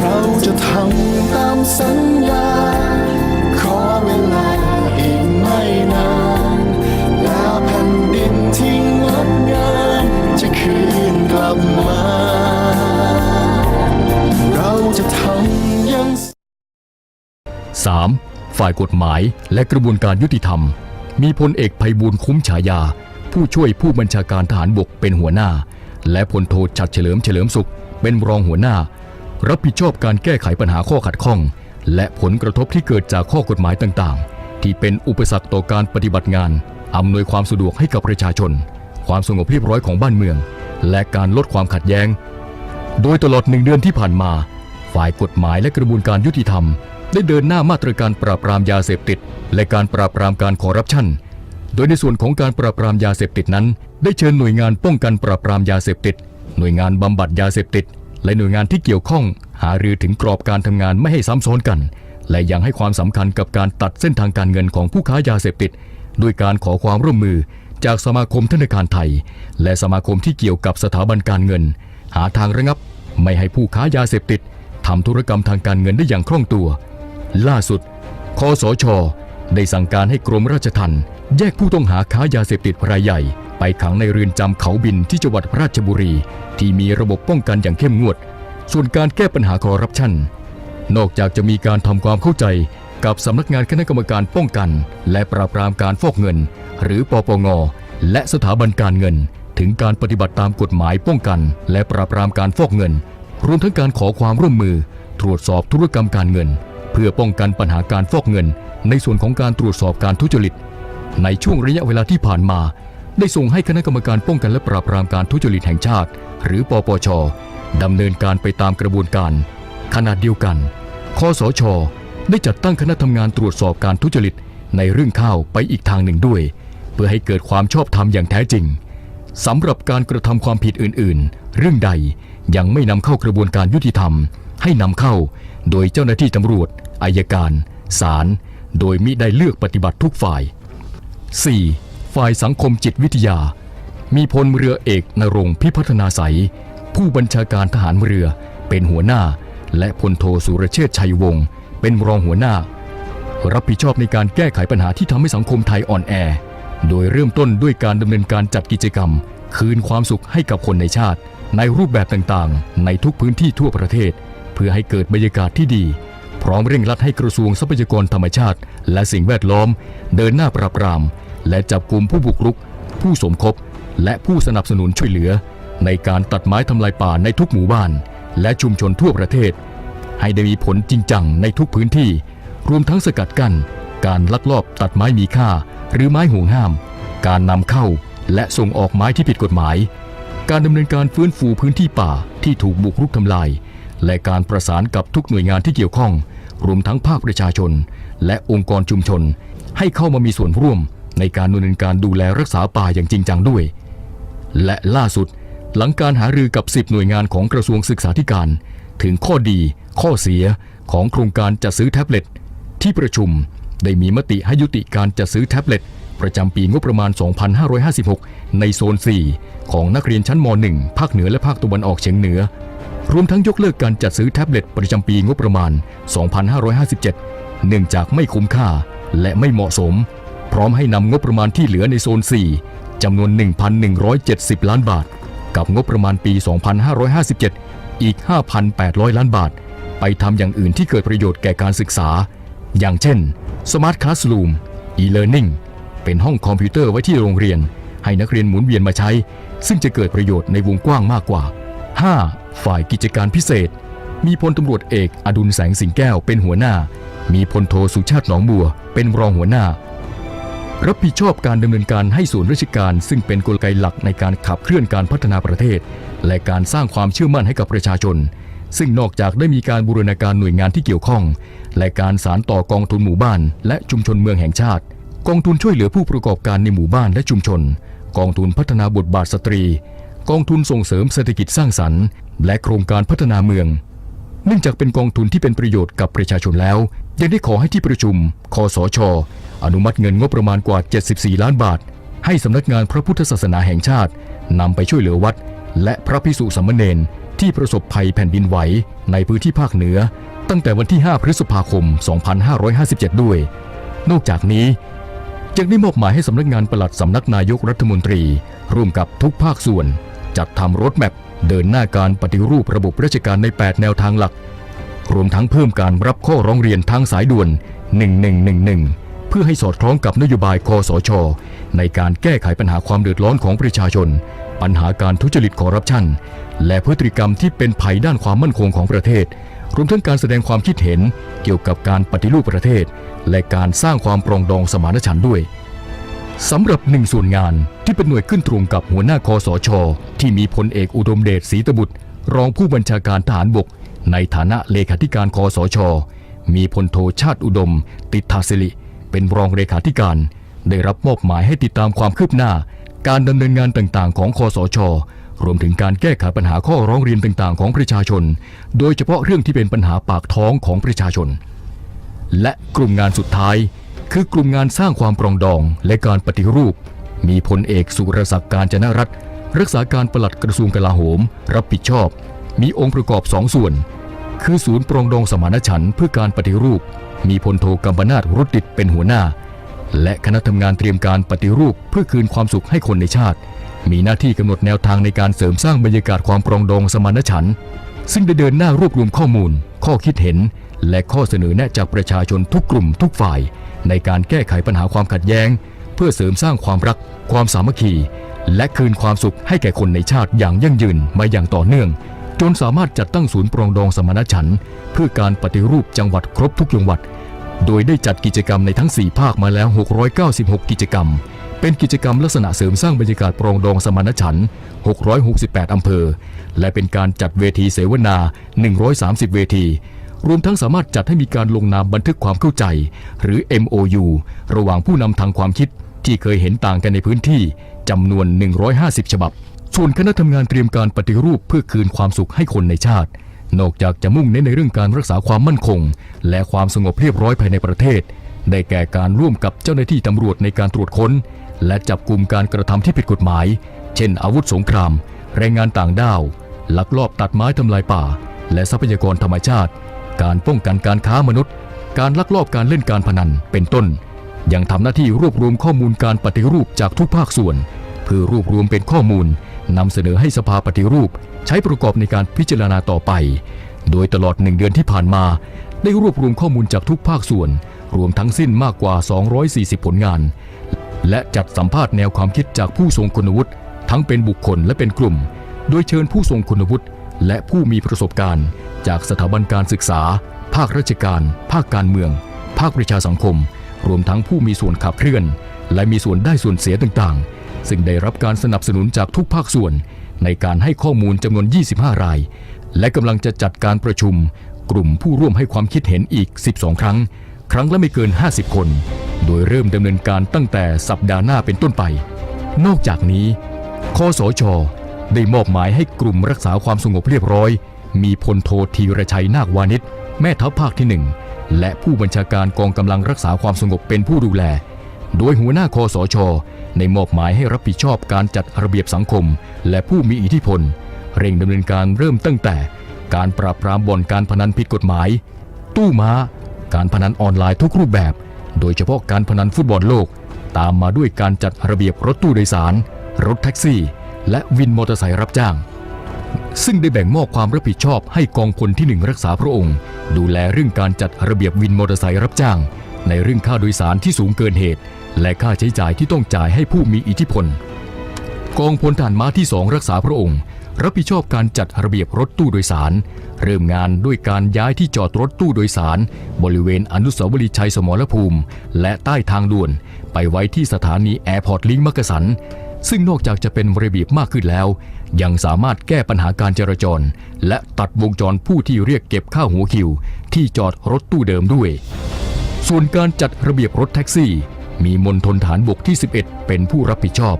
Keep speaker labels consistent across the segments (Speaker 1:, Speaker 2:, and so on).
Speaker 1: เราจะทำตามสัญญา ขอเวลาอีกไม่นานแล้วแผ่นดินที่งดงามจะคืนกลับมา เราจะทำย่าง
Speaker 2: 3. ฝ่ายกฎหมายและกระบวนการยุติธรรม มีพลเอกภัยบูลย์คุ้มฉายา ผู้ช่วยผู้บัญชาการทหารบกเป็นหัวหน้า และพลโทชัดเฉลิมเฉลิมสุข เป็นรองหัวหน้า รับผิดชอบการแก้ไขปัญหาข้อขัดข้อง และผลกระทบที่เกิดจากข้อกฎหมายต่างๆ ที่เป็นอุปสรรคต่อการปฏิบัติงานอำนวยความสะดวกให้กับประชาชน ความสงบเรียบร้อยของบ้านเมือง และการลดความขัดแย้ง โดยตลอดหนึ่งเดือนที่ผ่านมา ฝ่ายกฎหมายและกระบวนการยุติธรรม ได้เดินหน้ามาตรการปราบปรามยาเสพติด และการปราบปรามการคอร์รัปชัน โดยในส่วนของการปราบปรามยาเสพติดนั้น ได้เชิญหน่วยงานป้องกันปราบปรามยาเสพติด หน่วยงานบำบัดยาเสพติด และหน่วยงานที่เกี่ยวข้อง หารือถึงกรอบการทำงานไม่ให้ซ้ำซ้อนกัน และยังให้ความสำคัญกับการตัดเส้นทางการเงินของผู้ค้ายาเสพติดด้วยการขอความร่วมมือจากสมาคมธนาคารไทย และสมาคมที่เกี่ยวกับสถาบันการเงิน หาทางระงับ ไม่ให้ผู้ค้ายาเสพติดทำธุรกรรมทางการเงินได้อย่างคล่องตัว ล่าสุดคอสช ได้สั่งการให้กรมราชทัณฑ์ แยกผู้ต้องหาค้ายาเสพติดรายใหญ่ ไปขังในเรือนจำเขาบินที่จังหวัดราชบุรี ที่มีระบบป้องกันอย่างเข้มงวด ส่วนการแก้ปัญหาคอร์รัปชันนอกจากจะมีการทำความเข้าใจกับสำนักงานคณะกรรมการป้องกัน และปราบปรามการฟอกเงิน หรือปปง และสถาบันการเงิน ถึงการปฏิบัติตามกฎหมายป้องกัน และปราบปรามการฟอกเงิน รวมทั้งการขอความร่วมมือ ตรวจสอบธุรกรรมการเงิน เพื่อป้องกันปัญหาการฟอกเงิน ในส่วนของการตรวจสอบการทุจริต ในช่วงระยะเวลาที่ผ่านมา ได้ส่งให้คณะกรรมการป้องกันและปราบปรามการทุจริตแห่งชาติ หรือปปชดำเนินการไปตามกระบวนการ ขณะเดียวกันคอสช ได้จัดตั้งคณะทำงานตรวจสอบการทุจริตในเรื่องข้าวไปอีกทางหนึ่งด้วย เพื่อให้เกิดความชอบธรรมอย่างแท้จริงสำหรับการกระทำความผิดอื่น ๆ เรื่องใดยังไม่นำเข้ากระบวนการยุติธรรม ให้นำเข้า โดยเจ้าหน้าที่ตำรวจอายการศาลโดยมิได้เลือกปฏิบัติทุกฝ่าย 4. ฝ่ายสังคมจิตวิทยา มีพลเรือเอกนรงพิพัฒนาใส ผู้บัญชาการทหารเรือเป็นหัวหน้า และพลโทสุรเชษชัยวงศ์เป็นรองหัวหน้า รับผิดชอบในการแก้ไขปัญหาที่ทำให้สังคมไทยอ่อนแอ โดยเริ่มต้นด้วยการดำเนินการจัดกิจกรรม คืนความสุขให้กับคนในชาติ ในรูปแบบต่างๆ ในทุกพื้นที่ทั่วประเทศ เพื่อให้เกิดบรรยากาศที่ดีพร้อมเร่งรัดให้กระทรวงทรัพยากรธรรมชาติ และสิ่งแวดล้อม เดินหน้าปราบปราม และจับกลุ่มผู้บุกรุก ผู้สมคบ และผู้สนับสนุนช่วยเหลือ ในการตัดไม้ทำลายป่าในทุกหมู่บ้าน และชุมชนทั่วประเทศ ให้ได้มีผลจริงจังในทุกพื้นที่ รวมทั้งสกัดกั้น การลักลอบตัดไม้มีค่า หรือไม้ห่วงห้าม การนำเข้าและส่งออกไม้ที่ผิดกฎหมาย การดำเนินการฟื้นฟูพื้นที่ป่าที่ถูกบุกรุกทำลาย และการประสานกับทุกหน่วยงานที่เกี่ยวข้อง รวมทั้งภาคประชาชน และองค์กรชุมชน ให้เข้ามามีส่วนร่วม ในการดำเนินการดูแลรักษาป่าอย่างจริงจังด้วย และล่าสุดหลังการหารือกับ 10 หน่วยงานของกระทรวงศึกษาธิการ ถึงข้อดี ข้อเสียของโครงการจัดซื้อแท็บเล็ต ที่ประชุมได้มีมติให้ยุติการจัดซื้อแท็บเล็ต ประจำปีงบประมาณ 2556 ในโซน 4 ของนักเรียนชั้นม .1 ภาคเหนือและภาคตะวันออกเฉียงเหนือ รวมทั้งยกเลิกการจัดซื้อแท็บเล็ตประจำปีงบประมาณ 2557 เนื่องจากไม่คุ้มค่าและไม่เหมาะสม พร้อมให้นำงบประมาณที่เหลือในโซน 4จำนวน 1,170 ล้านบาท กับงบประมาณปี 2557 อีก 5,800 ล้านบาท ไปทำอย่างอื่นที่เกิดประโยชน์แก่การศึกษา อย่างเช่น Smart Classroom e-learning เป็นห้องคอมพิวเตอร์ไว้ที่โรงเรียน ให้นักเรียนหมุนเวียนมาใช้ ซึ่งจะเกิดประโยชน์ในวงกว้างมากกว่า 5. ฝ่ายกิจการพิเศษ มีพลตำรวจเอกอดุลแสงสิงแก้วเป็นหัวหน้า มีพลโทสุชาติหนองบัว เป็นรองหัวหน้า รับผิดชอบการดำเนินการให้ส่วนราชการ ซึ่งเป็นกลไกหลักในการขับเคลื่อนการพัฒนาประเทศ และการสร้างความเชื่อมั่นให้กับประชาชน ซึ่งนอกจากได้มีการบูรณาการหน่วยงานที่เกี่ยวข้อง และการสารต่อกองทุนหมู่บ้าน และชุมชนเมืองแห่งชาติ กองทุนช่วยเหลือผู้ประกอบการในหมู่บ้านและชุมชน กองทุนพัฒนาบทบาทสตรี กองทุนส่งเสริมเศรษฐกิจสร้างสรรค์ และโครงการพัฒนาเมือง เนื่องจากเป็นกองทุนที่เป็นประโยชน์กับประชาชนแล้ว ยังได้ขอให้ที่ประชุม คสช อนุมัติเงินงบประมาณกว่า 74 ล้านบาท ให้สำนักงานพระพุทธศาสนาแห่งชาตินำไปช่วยเหลือวัด และพระพิสุสามเณรที่ประสบภัยแผ่นดินไหวในพื้นที่ภาคเหนือ ตั้งแต่วันที่ 5 พฤษภาคม 2557 ด้วย นอกจากนี้ยังได้มอบหมายให้สำนักงานปลัดสำนักนายกรัฐมนตรี ร่วมกับทุกภาคส่วน จัดทำรถแมพเดินหน้าการปฏิรูประบบราชการใน 8 แนวทางหลัก รวมทั้งเพิ่มการรับข้อร้องเรียนทางสายด่วน 1111 พื่อให้สอดคล้องกับนโยบายคอสช ในการแก้ไขปัญหาความเดือดร้อนของประชาชน ปัญหาการทุจริตคอร์รัปชัน และพฤติกรรมที่เป็นภัยด้านความมั่นคงของประเทศ รวมทั้งการแสดงความคิดเห็นเกี่ยวกับการปฏิรูปประเทศ และการสร้างความปรองดองสมานฉันท์ด้วยสำหรับหนึ่งส่วนงานที่เป็นหน่วยขึ้นตรงกับหัวหน้าคอสช ที่มีพลเอกอุดมเดชศรีตบุตร รองผู้บัญชาการทหารบก ในฐานะเลขาธิการคอสช มีพลโทชาติอุดม ติทาศิริ เป็นรองเลขาธิการ ได้รับมอบหมายให้ติดตามความคืบหน้า การดำเนินงานต่างๆ ของคอสช รวมถึงการแก้ไขปัญหาข้อร้องเรียนต่างๆ ของประชาชน โดยเฉพาะเรื่องที่เป็นปัญหาปากท้องของประชาชน และกลุ่มงานสุดท้าย คือกลุ่มงานสร้างความปรองดองและการปฏิรูป มีพลเอกสุรศักดิ์การจนรัตน์รักษาการปลัดกระทรวงกลาโหม รับผิดชอบ มีองค์ประกอบสองส่วน คือศูนย์ปรองดองสมานฉันท์เพื่อการปฏิรูป มีพลโทกัมปนาตรุดดิตเป็นหัวหน้า และคณะทำงานเตรียมการปฏิรูปเพื่อคืนความสุขให้คนในชาติ มีหน้าที่กำหนดแนวทางในการเสริมสร้างบรรยากาศความปรองดองสมานฉันท์ซึ่งได้เดินหน้ารวบรวมข้อมูล ข้อคิดเห็น และข้อเสนอแนะจากประชาชนทุกกลุ่มทุกฝ่าย ในการแก้ไขปัญหาความขัดแย้ง เพื่อเสริมสร้างความรัก ความสามัคคี และคืนความสุขให้แก่คนในชาติอย่างยั่งยืนมาอย่างต่อเนื่อง จนสามารถจัดตั้งศูนย์ปรองดองสมานฉันท์เพื่อการปฏิรูปจังหวัดครบทุกจังหวัด โดยได้จัดกิจกรรมในทั้ง 4 ภาคมาแล้ว 696 กิจกรรม เป็นกิจกรรมลักษณะเสริมสร้างบรรยากาศปรองดองสมานฉันท์668 อำเภอ และเป็นการจัดเวทีเสวนา 130 เวทีรวมทั้งสามารถจัดให้มีการลงนามบันทึกความเข้าใจ หรือ MOU ระหว่างผู้นำทางความคิดที่เคยเห็นต่างกันในพื้นที่จำนวน 150 ฉบับ ส่วนคณะทำงานเตรียมการปฏิรูปเพื่อคืนความสุขให้คนในชาติ นอกจากจะมุ่งเน้นในเรื่องการรักษาความมั่นคง และความสงบเรียบร้อยภายในประเทศ ได้แก่การร่วมกับเจ้าหน้าที่ตำรวจในการตรวจค้น และจับกลุ่มการกระทำที่ผิดกฎหมาย เช่น อาวุธสงคราม แรงงานต่างด้าว ลักลอบตัดไม้ทำลายป่า และทรัพยากรธรรมชาติ การป้องกันการค้ามนุษย์ การลักลอบการเล่นการพนัน เป็นต้น ยังทำหน้าที่รวบรวมข้อมูลการปฏิรูปจากทุกภาคส่วน เพื่อรวบรวมเป็นข้อมูล นำเสนอให้สภาปฏิรูป ใช้ประกอบในการพิจารณาต่อไป โดยตลอดหนึ่งเดือนที่ผ่านมา ได้รวบรวมข้อมูลจากทุกภาคส่วน รวมทั้งสิ้นมากกว่า 240 ผลงาน และจัดสัมภาษณ์แนวความคิดจากผู้ทรงคุณวุฒิทั้งเป็นบุคคลและเป็นกลุ่ม โดยเชิญผู้ทรงคุณวุฒิและผู้มีประสบการณ์ จากสถาบันการศึกษา ภาคราชการ ภาคการเมือง ภาคประชาสังคม รวมทั้งผู้มีส่วนขับเคลื่อน และมีส่วนได้ส่วนเสียต่างๆ ซึ่งได้รับการสนับสนุนจากทุกภาคส่วน ในการให้ข้อมูลจำนวน 25 ราย และกำลังจะจัดการประชุม กลุ่มผู้ร่วมให้ความคิดเห็นอีก 12 ครั้ง ครั้งละไม่เกิน 50 คน โดยเริ่มดำเนินการตั้งแต่สัปดาห์หน้าเป็นต้นไป นอกจากนี้คอสช ได้มอบหมายให้กลุ่มรักษาความสงบเรียบร้อย มีพลโทธีรชัยนาควานิชแม่ทัพภาคที่หนึ่งและผู้บัญชาการกองกำลังรักษาความสงบเป็นผู้ดูแล โดยหัวหน้าคอสช ได้มอบหมายให้รับผิดชอบการจัดระเบียบสังคม และผู้มีอิทธิพล เร่งดำเนินการเริ่มตั้งแต่ การปราบปรามบ่อนการพนันผิดกฎหมาย ตู้ม้า การพนันออนไลน์ทุกรูปแบบ โดยเฉพาะการพนันฟุตบอลโลก ตามมาด้วยการจัดระเบียบรถตู้โดยสาร รถแท็กซี่ และวินมอเตอร์ไซค์รับจ้าง ซึ่งได้แบ่งมอบความรับผิดชอบให้กองพลที่หนึ่งรักษาพระองค์ ดูแลเรื่องการจัดระเบียบวินมอเตอร์ไซค์รับจ้าง ในเรื่องค่าโดยสารที่สูงเกินเหตุ และค่าใช้จ่ายที่ต้องจ่ายให้ผู้มีอิทธิพล กองพลทหารม้าที่สองรักษาพระองค์ รับผิดชอบการจัดระเบียบรถตู้โดยสาร เริ่มงานด้วยการย้ายที่จอดรถตู้โดยสาร บริเวณอนุสาวรีย์ชัยสมรภูมิ และใต้ทางด่วน ไปไว้ที่สถานีแอร์พอร์ตลิงก์มักกะสันซึ่งนอกจากจะเป็นระเบียบมากขึ้นแล้ว ยังสามารถแก้ปัญหาการจราจร และตัดวงจรผู้ที่เรียกเก็บค่าหัวคิว ที่จอดรถตู้เดิมด้วย ส่วนการจัดระเบียบรถแท็กซี่ มีมณฑลฐานบกที่ 11 เป็นผู้รับผิดชอบ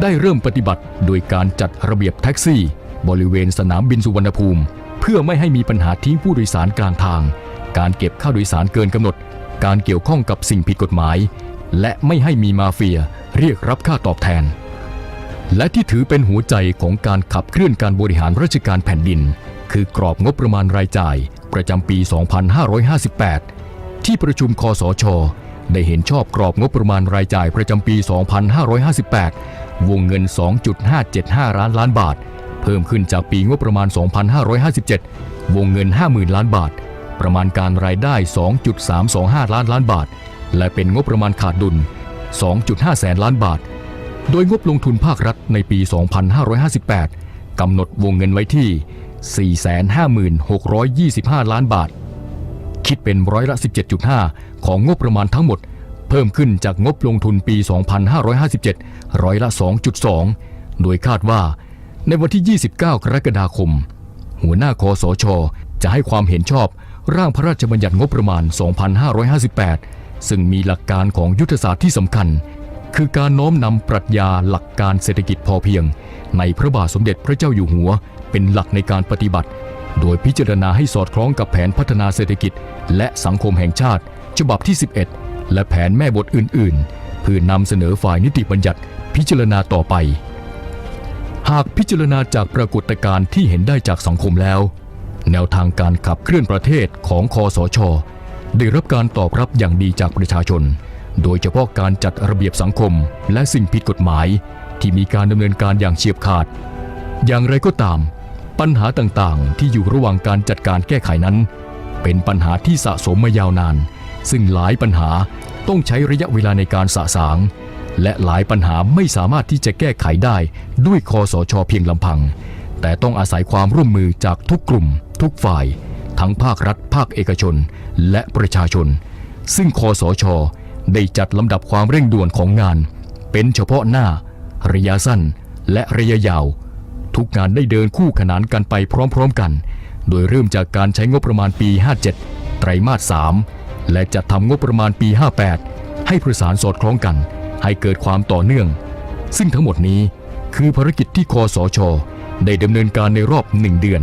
Speaker 2: ได้เริ่มปฏิบัติโดยการจัดระเบียบแท็กซี่ บริเวณสนามบินสุวรรณภูมิ เพื่อไม่ให้มีปัญหาทิ้งผู้โดยสารกลางทาง การเก็บค่าโดยสารเกินกำหนด การเกี่ยวข้องกับสิ่งผิดกฎหมาย และไม่ให้มีมาเฟียเรียกรับค่าตอบแทน และที่ถือเป็นหัวใจของการขับเคลื่อนการบริหารราชการแผ่นดิน คือกรอบงบประมาณรายจ่าย ประจำปี 2558 ที่ประชุมคอสช ได้เห็นชอบกรอบงบประมาณรายจ่ายประจำปี 2558 วงเงิน 2.575 ล้านล้านบาท เพิ่มขึ้นจากปีงบประมาณ 2557 วงเงิน 50,000 ล้านบาท ประมาณการรายได้ 2.325 ล้านล้านบาท และเป็นงบประมาณขาดดุล 2.5 แสนล้านบาท โดยงบลงทุนภาครัฐในปี 2558 กำหนดวงเงินไว้ที่ 456,25 ล้านบาท คิดเป็นร้อยละ 17.5 ของงบประมาณทั้งหมด เพิ่มขึ้นจากงบลงทุนปี 2557 ร้อยละ 2.2 โดยคาดว่า ในวันที่ 29 กรกฎาคม หัวหน้าคอสช จะให้ความเห็นชอบร่างพระราชบัญญัติงบประมาณ 2558 ซึ่งมีหลักการของยุทธศาสตร์ที่สำคัญ คือการน้อมนำปรัชญาหลักการเศรษฐกิจพอเพียง ในพระบาทสมเด็จพระเจ้าอยู่หัว เป็นหลักในการปฏิบัติ โดยพิจารณาให้สอดคล้องกับแผนพัฒนาเศรษฐกิจ และสังคมแห่งชาติ ฉบับที่ 11 และแผนแม่บทอื่น ๆ เพื่อนำเสนอฝ่ายนิติบัญญัติพิจารณาต่อไป หากพิจารณาจากปรากฏการณ์ที่เห็นได้จากสังคมแล้ว แนวทางการขับเคลื่อนประเทศของคอสช ได้รับการตอบรับอย่างดีจากประชาชน โดยเฉพาะการจัดระเบียบสังคมและสิ่งผิดกฎหมาย ที่มีการดำเนินการอย่างเฉียบขาด อย่างไรก็ตาม ปัญหาต่างๆ ที่อยู่ระหว่างการจัดการแก้ไขนั้น เป็นปัญหาที่สะสมมายาวนาน ซึ่งหลายปัญหาต้องใช้ระยะเวลาในการสะสาง และหลายปัญหาไม่สามารถที่จะแก้ไขได้ด้วยคอสชเพียงลำพัง แต่ต้องอาศัยความร่วมมือจากทุกกลุ่ม ทุกฝ่าย ทั้งภาครัฐ ภาคเอกชน และประชาชน ซึ่งคอสชได้จัดลำดับความเร่งด่วนของงาน เป็นเฉพาะหน้า ระยะสั้น และระยะยาว ทุกงานได้เดินคู่ขนานกันไปพร้อมๆกัน โดยเริ่มจากการใช้งบประมาณปี 57 ไตรมาส 3 และจะทำงบประมาณปี 58 ให้ประสานสอดคล้องกัน ให้เกิดความต่อเนื่อง ซึ่งทั้งหมดนี้คือภารกิจที่คอสช ได้ดำเนินการในรอบหนึ่งเดือน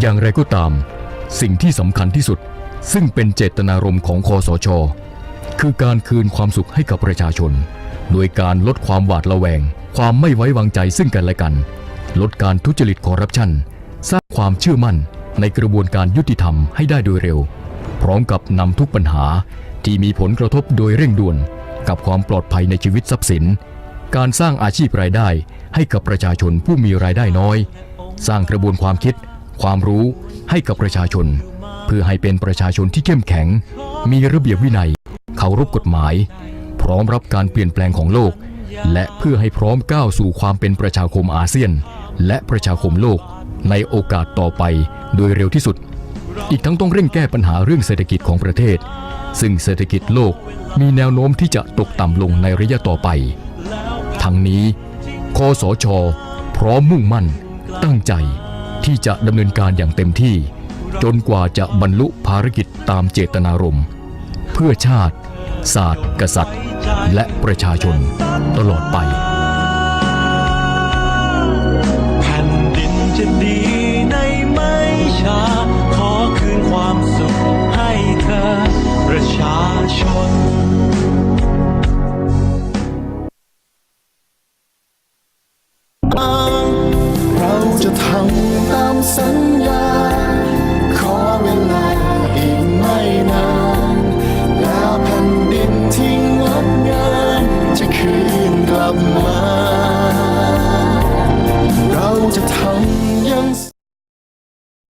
Speaker 2: อย่างไรก็ตาม สิ่งที่สำคัญที่สุด ซึ่งเป็นเจตนารมณ์ของคอสช คือการคืนความสุขให้กับประชาชน โดยการลดความหวาดระแวง ความไม่ไว้วางใจซึ่งกันและกัน ลดการทุจริตคอร์รัปชัน สร้างความเชื่อมั่นในกระบวนการยุติธรรมให้ได้โดยเร็ว พร้อมกับนำทุกปัญหาที่มีผลกระทบโดยเร่งด่วน กับความปลอดภัยในชีวิตทรัพย์สิน การสร้างอาชีพรายได้ให้กับประชาชนผู้มีรายได้น้อย สร้างกระบวนความคิด ความรู้ให้กับประชาชน เพื่อให้เป็นประชาชนที่เข้มแข็ง มีระเบียบวินัยเคารพกฎหมาย พร้อมรับการเปลี่ยนแปลงของโลก และเพื่อให้พร้อมก้าวสู่ความเป็นประชาคมอาเซียน และประชาคมโลกในโอกาสต่อไปโดยเร็วที่สุด อีกทั้งต้องเร่งแก้ปัญหาเรื่องเศรษฐกิจของประเทศ ซึ่งเศรษฐกิจโลกมีแนวโน้มที่จะตกต่ำลงในระยะต่อไป ทั้งนี้คอสช พร้อมมุ่งมั่น ตั้งใจที่จะดำเนินการอย่างเต็มที่ จนกว่าจะบรรลุภารกิจตามเจตนารมณ์ เพื่อชาติ ศาสตร์ กษัตริย์ และประชาชนตลอดไป